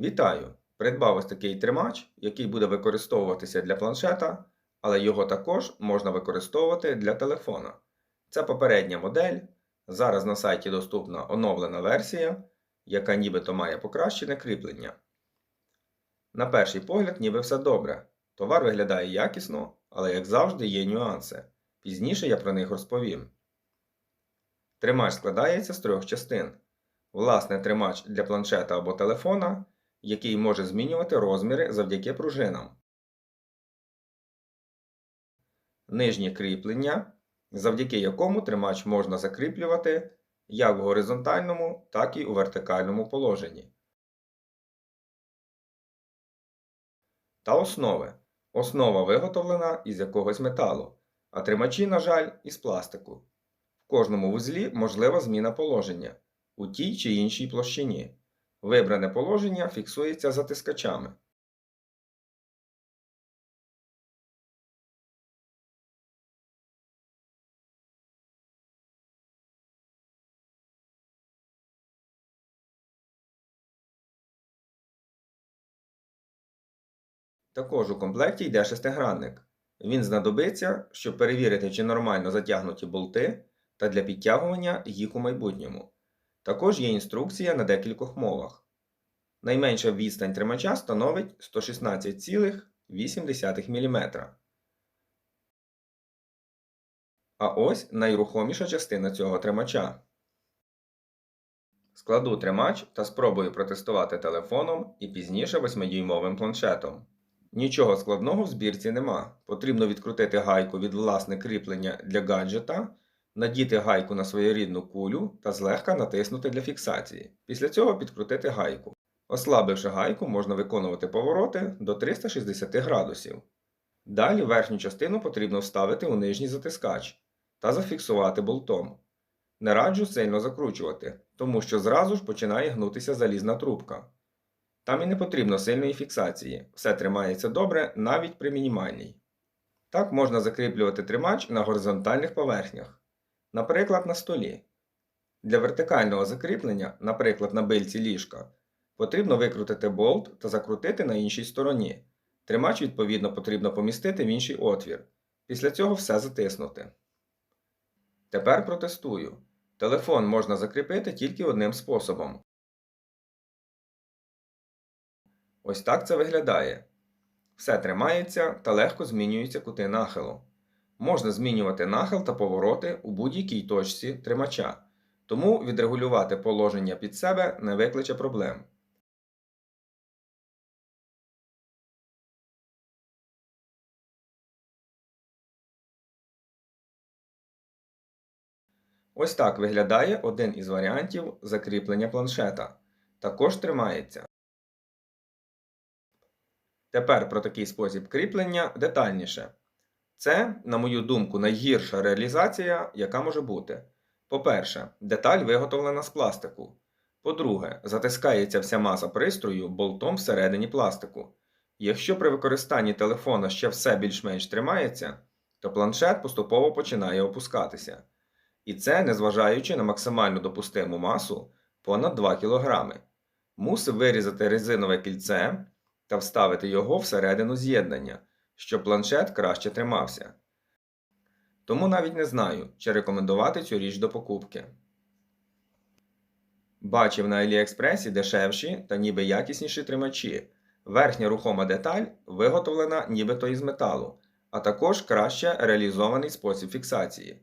Вітаю! Придбав ось такий тримач, який буде використовуватися для планшета, але його також можна використовувати для телефона. Це попередня модель. Зараз на сайті доступна оновлена версія, яка нібито має покращене кріплення. На перший погляд, ніби все добре. Товар виглядає якісно, але, як завжди, є нюанси. Пізніше я про них розповім. Тримач складається з трьох частин. Власне, тримач для планшета або телефона, який може змінювати розміри завдяки пружинам. Нижнє кріплення, завдяки якому тримач можна закріплювати як в горизонтальному, так і у вертикальному положенні. Та основи. Основа виготовлена із якогось металу, а тримачі, на жаль, із пластику. В кожному вузлі можлива зміна положення у тій чи іншій площині. Вибране положення фіксується затискачами. Також у комплекті йде шестигранник. Він знадобиться, щоб перевірити, чи нормально затягнуті болти та для підтягування їх у майбутньому. Також є інструкція на декількох мовах. Найменша відстань тримача становить 116,8 мм. А ось найрухоміша частина цього тримача. Складу тримач та спробую протестувати телефоном і пізніше 8-дюймовим планшетом. Нічого складного в збірці нема. Потрібно відкрутити гайку від власне кріплення для гаджета, надіти гайку на своєрідну кулю та злегка натиснути для фіксації. Після цього підкрутити гайку. Ослабивши гайку, можна виконувати повороти до 360 градусів. Далі верхню частину потрібно вставити у нижній затискач та зафіксувати болтом. Не раджу сильно закручувати, тому що зразу ж починає гнутися залізна трубка. Там і не потрібно сильної фіксації, все тримається добре навіть при мінімальній. Так можна закріплювати тримач на горизонтальних поверхнях, наприклад, на столі. Для вертикального закріплення, наприклад, на бильці ліжка, потрібно викрутити болт та закрутити на іншій стороні. Тримач, відповідно, потрібно помістити в інший отвір. Після цього все затиснути. Тепер протестую. Телефон можна закріпити тільки одним способом. Ось так це виглядає. Все тримається та легко змінюються кути нахилу. Можна змінювати нахил та повороти у будь-якій точці тримача, тому відрегулювати положення під себе не викличе проблем. Ось так виглядає один із варіантів закріплення планшета. Також тримається. Тепер про такий спосіб кріплення детальніше. Це, на мою думку, найгірша реалізація, яка може бути. По-перше, деталь виготовлена з пластику. По-друге, затискається вся маса пристрою болтом всередині пластику. Якщо при використанні телефона ще все більш-менш тримається, то планшет поступово починає опускатися. І це незважаючи на максимальну допустиму масу понад 2 кг. Мусив вирізати резинове кільце та вставити його всередину з'єднання, щоб планшет краще тримався. Тому навіть не знаю, чи рекомендувати цю річ до покупки. Бачив на Аліекспресі дешевші та ніби якісніші тримачі. Верхня рухома деталь виготовлена нібито із металу, а також краще реалізований спосіб фіксації.